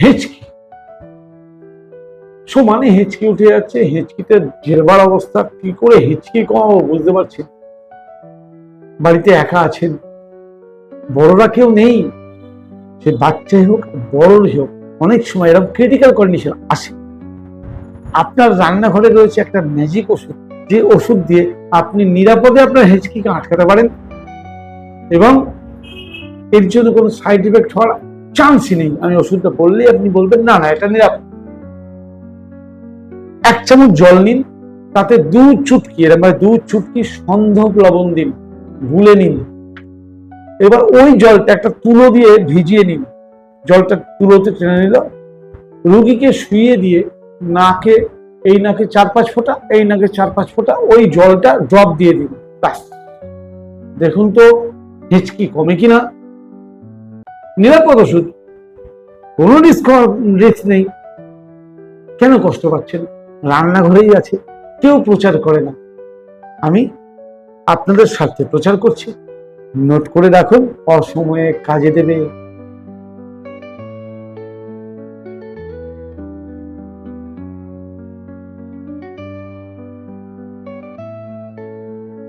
হেঁচকি। সমানে হেঁচকি উঠে যাচ্ছে, হেঁচকিতে জেরবার অবস্থা, কি করে হেঁচকি কমাবো বুঝতে পারছি বাড়িতে একা আছেন, বড়রা কেউ নেই, সে বাচ্চাই হোক, বড়ই হোক, অনেক সময় এরকম ক্রিটিক্যাল কন্ডিশন আসে। আপনার রান্নাঘরে রয়েছে একটা ম্যাজিক ওষুধ, যে ওষুধ দিয়ে আপনি নিরাপদে আপনার হেঁচকিকে আটকাতে পারেন, এবং এর জন্য কোনো সাইড ইফেক্ট হওয়ার চান্সই নেই। আমি ওষুধটা বললেই আপনি বলবেন, না না, এটা নিরাপদ। এক চামচ জল নিন, তাতে দু চুটকি, এর মানে দু চুটকি সন্ধব লবণ দিন, গুলে নিন। এবার ওই জলটা একটা তুলো দিয়ে ভিজিয়ে নিন। জলটা তুলোতে টেনে নিল। রুগীকে শুয়ে দিয়ে নাকে, এই নাকে চার পাঁচ ফোঁটা, এই নাকে চার পাঁচ ফোঁটা, ওই জলটা ড্রপ দিয়ে দিন। ব্যাস। দেখুন তো, হিচকি কমে কিনা? নিরাপদ ওষুধ। কোনো রিস্ক রিস্ক নেই। কেন কষ্ট পাচ্ছেন? রান্নাঘরেই আছে। কেউ প্রচার করে না। আমি আপনাদের স্বার্থে প্রচার করছি। নোট করে রাখুন, অসময়ে কাজে দেবে